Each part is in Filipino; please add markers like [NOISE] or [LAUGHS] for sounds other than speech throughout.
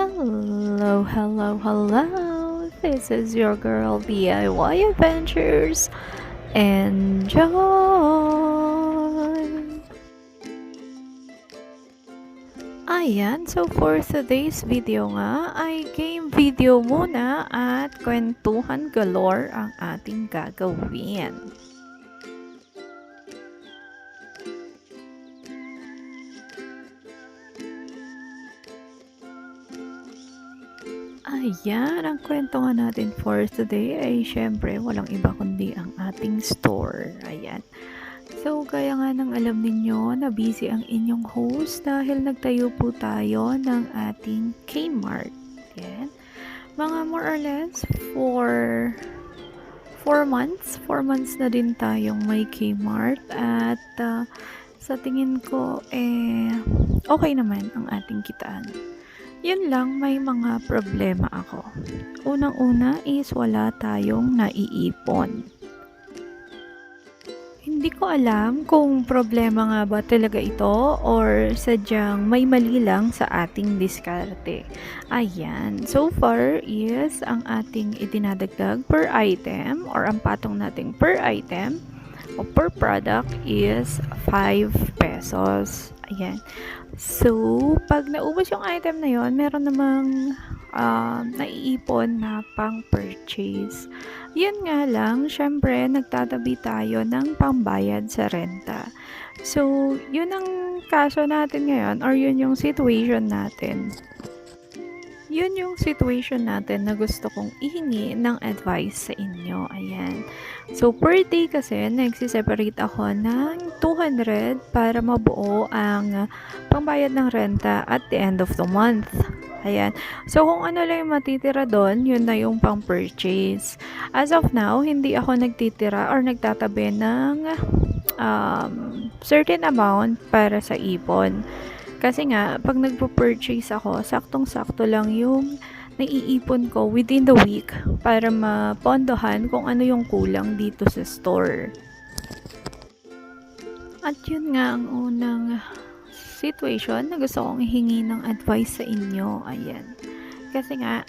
Hello, hello, hello. This is your girl DIY Adventures. Enjoy! Ayan, so for today's video nga ay game video muna at kwentuhan galore ang ating gagawin. Ayan, ang kwento nga natin for today ay syempre walang iba kundi ang ating store. Ayan. So, kaya nga nang alam ninyo na busy ang inyong host dahil nagtayo po tayo ng ating Kmart. Ayan. Mga more or less for 4 months. 4 months na din tayong may Kmart at uh, sa tingin ko eh okay naman ang ating kitaan. Yun lang, may mga problema ako. Unang-una is wala tayong naiipon. Hindi ko alam kung problema nga ba talaga ito or sadyang may mali lang sa ating diskarte. Ayan, so far is ang ating idinadagdag per item or ang patong nating per item o per product is 5 pesos. Ayan. So, pag naubos yung item na yon, meron namang uh, naiipon na pang-purchase. Yun nga lang, syempre, nagtatabi tayo ng pambayad sa renta. So, yun ang kaso natin ngayon or yun yung situation natin. Yun yung situation natin na gusto kong ihingi ng advice sa inyo. Ayan. So, per day kasi, nagsiseparate ako ng 200 para mabuo ang pangbayad ng renta at the end of the month. Ayan. So, kung ano lang yung matitira doon, yun na yung pang-purchase. As of now, hindi ako nagtitira or nagtatabi ng um, certain amount para sa ipon. Kasi nga, pag nagpo-purchase ako, saktong-sakto lang yung naiipon ko within the week para mapondohan kung ano yung kulang dito sa store. At yun nga ang unang situation na gusto kong hihingi ng advice sa inyo. Ayan. Kasi nga,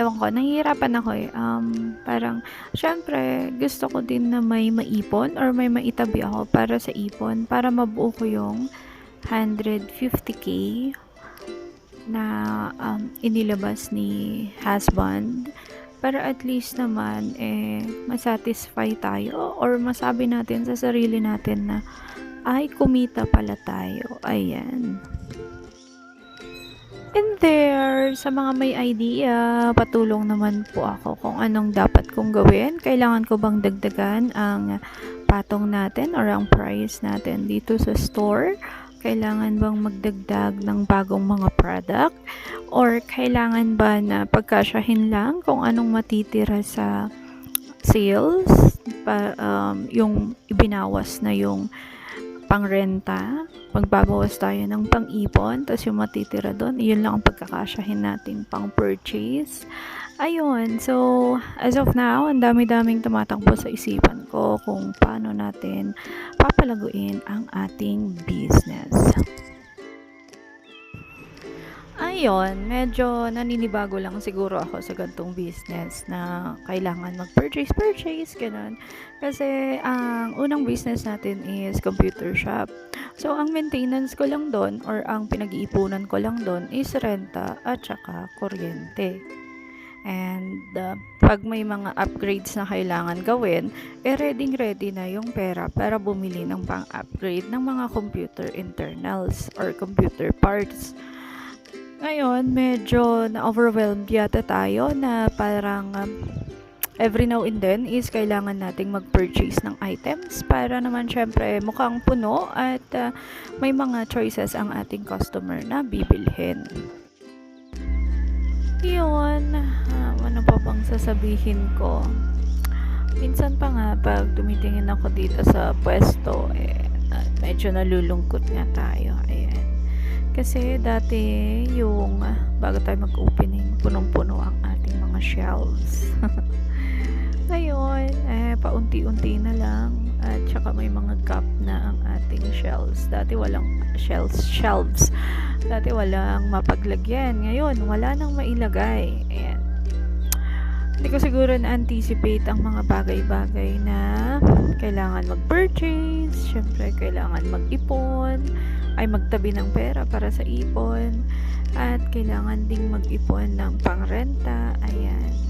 ewan ko, nahihirapan ako eh. Um, parang, syempre, gusto ko din na may maipon or may maitabi ako para sa ipon para mabuo ko yung 150k na um, inilabas ni husband para at least naman eh masatisfy tayo or masabi natin sa sarili natin na ay kumita pala tayo. Ayan. And there, sa mga may idea, patulong naman po ako kung anong dapat kong gawin. Kailangan ko bang dagdagan ang patong natin or ang price natin dito sa store? Kailangan bang magdagdag ng bagong mga product? Or kailangan ba na pagkasyahin lang kung anong matitira sa sales? Pa, um, yung ibinawas na yung pangrenta, magbabawas tayo ng pang-ipon, tapos yung matitira doon, yun lang ang pagkakasyahin nating pang-purchase. Ayun, so as of now, ang dami-daming tumatakbo sa isipan ko kung paano natin papalaguin ang ating business. Ayun, medyo naninibago lang siguro ako sa gantong business na kailangan mag-purchase, purchase, ganun. Kasi ang unang business natin is computer shop. So, ang maintenance ko lang doon or ang pinag-iipunan ko lang doon is renta at saka kuryente. And uh, pag may mga upgrades na kailangan gawin, eh ready ready na yung pera para bumili ng pang-upgrade ng mga computer internals or computer parts. Ngayon, medyo na-overwhelmed yata tayo na parang um, every now and then is kailangan nating mag-purchase ng items para naman syempre mukhang puno at uh, may mga choices ang ating customer na bibilhin. Yun, uh, ano pa bang sasabihin ko? Minsan pa nga pag tumitingin ako dito sa pwesto, eh, medyo nalulungkot nga tayo. Ayan. Kasi dati yung bago tayo mag-opening, punong-puno ang ating mga shelves. [LAUGHS] Ngayon, eh, paunti-unti na lang at saka may mga gap na ang ating shelves. Dati walang shelves, shelves. Dati walang mapaglagyan. Ngayon, wala nang mailagay. Ayan. Hindi ko siguro na-anticipate ang mga bagay-bagay na kailangan mag-purchase, syempre kailangan mag-ipon, ay magtabi ng pera para sa ipon, at kailangan ding mag-ipon ng pangrenta, ayan.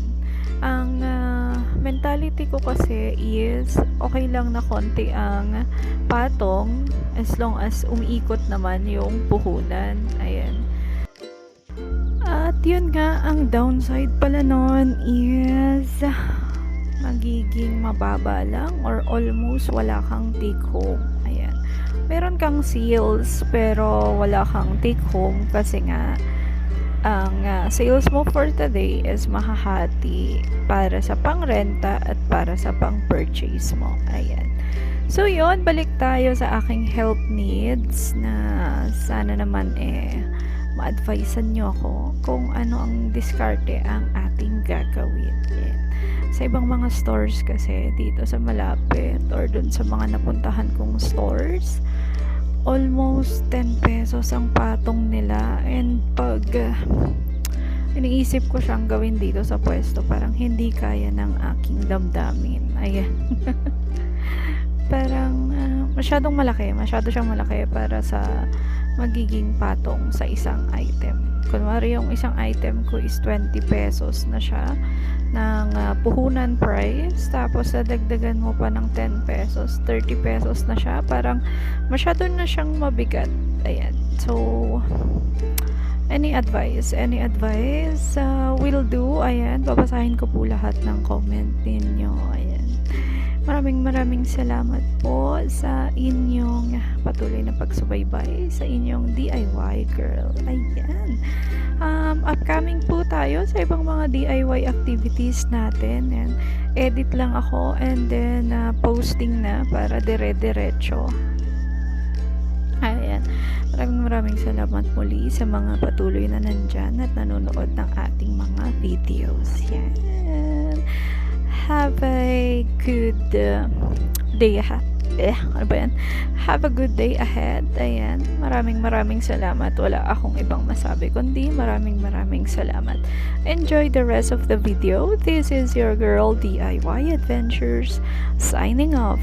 Ang ah, mentality ko kasi is okay lang na konti ang patong as long as umiikot naman yung puhunan, ayan. At yun nga, ang downside pala nun is magiging mababa lang or almost wala kang take home. Ayan. Meron kang sales pero wala kang take home kasi nga ang ah, sales mo for today is mahahati para sa pangrenta at para sa pang-purchase mo. Ayan. So yun, balik tayo sa aking health needs na sana naman eh ma-advisean nyo ako kung ano ang diskarte ang ating gagawin. Yan. Sa ibang mga stores kasi dito sa malapit or dun sa mga napuntahan kong stores, almost 10 pesos ang patong nila and pag uh, iniisip ko siyang gawin dito sa pwesto parang hindi kaya ng aking damdamin. Ayan. [LAUGHS] parang ah, masyadong malaki, masyado siyang malaki para sa magiging patong sa isang item. Kunwari yung isang item ko is 20 pesos na siya ng ah, puhunan price. Tapos dadagdagan mo pa ng 10 pesos 30 pesos na siya. Parang masyado na siyang mabigat. Ayan. So any advice? Any advice? Uh, will do. Ayan. Babasahin ko po lahat ng comment ninyo. Ayan Maraming maraming salamat po sa inyong patuloy na pagsubaybay sa inyong DIY girl. Ayan. Um, upcoming po tayo sa ibang mga DIY activities natin. And edit lang ako and then uh, posting na para dire-diretso. Ayan. Maraming maraming salamat muli sa mga patuloy na nandyan at nanonood ng ating mga videos. Yan have a good uh, day ahead. Eh, ano ba yan? Have a good day ahead. Ayan. Maraming maraming salamat. Wala akong ibang masabi kundi maraming maraming salamat. Enjoy the rest of the video. This is your girl DIY Adventures signing off.